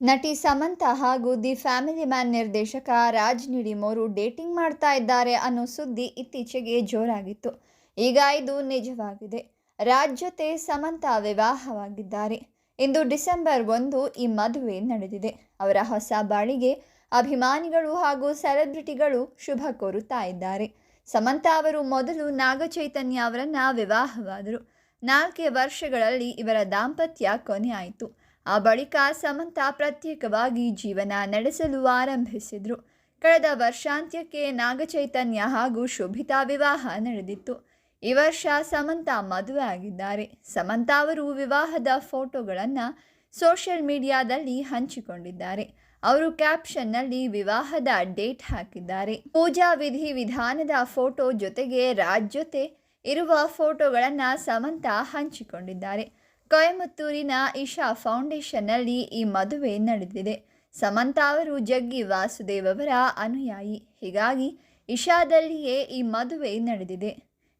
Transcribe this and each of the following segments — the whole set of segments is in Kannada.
ನಟಿ ಸಮಂತಾ ಹಾಗೂ ದಿ ಫ್ಯಾಮಿಲಿ ಮ್ಯಾನ್ ನಿರ್ದೇಶಕ ರಾಜ್ ನಿಡಿಮೋರು ಡೇಟಿಂಗ್ ಮಾಡ್ತಾ ಇದ್ದಾರೆ ಅನ್ನೋ ಸುದ್ದಿ ಇತ್ತೀಚೆಗೆ ಜೋರಾಗಿತ್ತು. ಈಗ ಇದು ನಿಜವಾಗಿದೆ. ರಾಜ್ ಜೊತೆ ಸಮಂತಾ ವಿವಾಹವಾಗಿದ್ದಾರೆ. ಇಂದು ಡಿಸೆಂಬರ್ ಒಂದು ಈ ಮದುವೆ ನಡೆದಿದೆ. ಅವರ ಹೊಸ ಬಾಳಿಗೆ ಅಭಿಮಾನಿಗಳು ಹಾಗೂ ಸೆಲೆಬ್ರಿಟಿಗಳು ಶುಭ ಕೋರುತ್ತಾ ಇದ್ದಾರೆ. ಸಮಂತಾ ಅವರು ಮೊದಲು ನಾಗಚೈತನ್ಯ ಅವರನ್ನು ವಿವಾಹವಾದರು. ನಾಲ್ಕೇ ವರ್ಷಗಳಲ್ಲಿ ಇವರ ದಾಂಪತ್ಯ ಕೊನೆಯಾಯಿತು. ಆ ಬಳಿಕ ಸಮಂತ ಪ್ರತ್ಯೇಕವಾಗಿ ಜೀವನ ನಡೆಸಲು ಆರಂಭಿಸಿದರು. ಕಳೆದ ವರ್ಷಾಂತ್ಯಕ್ಕೆ ನಾಗಚೈತನ್ಯ ಹಾಗೂ ಶೋಭಿತಾ ವಿವಾಹ ನಡೆದಿತ್ತು. ಈ ವರ್ಷ ಸಮಂತ ಮದುವೆ ಆಗಿದ್ದಾರೆ. ಸಮಂತ ಅವರು ವಿವಾಹದ ಫೋಟೋಗಳನ್ನು ಸೋಷಿಯಲ್ ಮೀಡಿಯಾದಲ್ಲಿ ಹಂಚಿಕೊಂಡಿದ್ದಾರೆ. ಅವರು ಕ್ಯಾಪ್ಷನ್ನಲ್ಲಿ ವಿವಾಹದ ಡೇಟ್ ಹಾಕಿದ್ದಾರೆ. ಪೂಜಾ ವಿಧಿ ವಿಧಾನದ ಫೋಟೋ ಜೊತೆಗೆ ರಾಜ್ ಜೊತೆ ಇರುವ ಫೋಟೋಗಳನ್ನು ಸಮಂತ ಹಂಚಿಕೊಂಡಿದ್ದಾರೆ. ಕೊಯಮತ್ತೂರಿನ ಇಶಾ ಫೌಂಡೇಶನ್ನಲ್ಲಿ ಈ ಮದುವೆ ನಡೆದಿದೆ. ಸಮಂತಾ ಅವರು ಜಗ್ಗಿ ವಾಸುದೇವ್ ಅವರ ಅನುಯಾಯಿ. ಹೀಗಾಗಿ ಇಶಾದಲ್ಲಿಯೇ ಈ ಮದುವೆ ನಡೆದಿದೆ.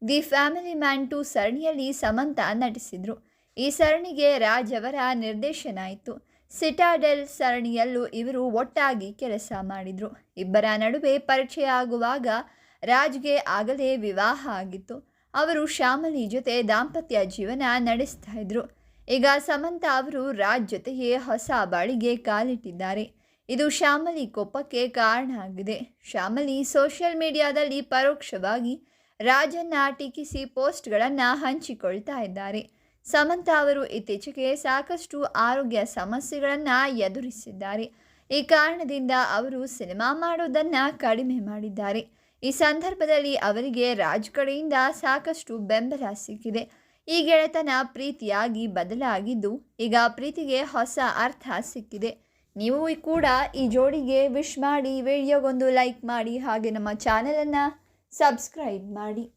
ದಿ ಫ್ಯಾಮಿಲಿ ಮ್ಯಾನ್ ಟು ಸರಣಿಯಲ್ಲಿ ಸಮಂತಾ ನಟಿಸಿದರು. ಈ ಸರಣಿಗೆ ರಾಜ್ ಅವರ ನಿರ್ದೇಶನ ಆಯಿತು. ಸಿಟಾಡೆಲ್ ಸರಣಿಯಲ್ಲೂ ಇವರು ಒಟ್ಟಾಗಿ ಕೆಲಸ ಮಾಡಿದರು. ಇಬ್ಬರ ನಡುವೆ ಪರಿಚಯ ಆಗುವಾಗ ರಾಜ್ಗೆ ಆಗಲೇ ವಿವಾಹ ಆಗಿತ್ತು. ಅವರು ಶ್ಯಾಮಲಿ ಜೊತೆ ದಾಂಪತ್ಯ ಜೀವನ ನಡೆಸ್ತಾ ಇದ್ರು. ಈಗ ಸಮಂತ ಅವರು ರಾಜ್ ಜೊತೆಗೆ ಹೊಸ ಬಾಳಿಗೆ ಕಾಲಿಟ್ಟಿದ್ದಾರೆ. ಇದು ಶ್ಯಾಮಲಿ ಕೋಪಕ್ಕೆ ಕಾರಣ ಆಗಿದೆ. ಶ್ಯಾಮಲಿ ಸೋಷಿಯಲ್ ಮೀಡಿಯಾದಲ್ಲಿ ಪರೋಕ್ಷವಾಗಿ ರಾಜನ್ನ ಟೀಕಿಸಿ ಪೋಸ್ಟ್ಗಳನ್ನು ಹಂಚಿಕೊಳ್ತಾ ಇದ್ದಾರೆ. ಸಮಂತ ಅವರು ಇತ್ತೀಚೆಗೆ ಸಾಕಷ್ಟು ಆರೋಗ್ಯ ಸಮಸ್ಯೆಗಳನ್ನು ಎದುರಿಸಿದ್ದಾರೆ. ಈ ಕಾರಣದಿಂದ ಅವರು ಸಿನಿಮಾ ಮಾಡೋದನ್ನು ಕಡಿಮೆ ಮಾಡಿದ್ದಾರೆ. ಈ ಸಂದರ್ಭದಲ್ಲಿ ಅವರಿಗೆ ರಾಜ್ ಕಡೆಯಿಂದ ಸಾಕಷ್ಟು ಬೆಂಬಲ ಸಿಕ್ಕಿದೆ. ಈ ಗೆಳೆತನ ಪ್ರೀತಿಯಾಗಿ ಬದಲಾಗಿದ್ದು ಈಗ ಪ್ರೀತಿಗೆ ಹೊಸ ಅರ್ಥ ಸಿಕ್ಕಿದೆ. ನೀವು ಕೂಡ ಈ ಜೋಡಿಗೆ ವಿಶ್ ಮಾಡಿ, ವಿಡಿಯೋಗೊಂದು ಲೈಕ್ ಮಾಡಿ, ಹಾಗೆ ನಮ್ಮ ಚಾನಲನ್ನು ಸಬ್ಸ್ಕ್ರೈಬ್ ಮಾಡಿ.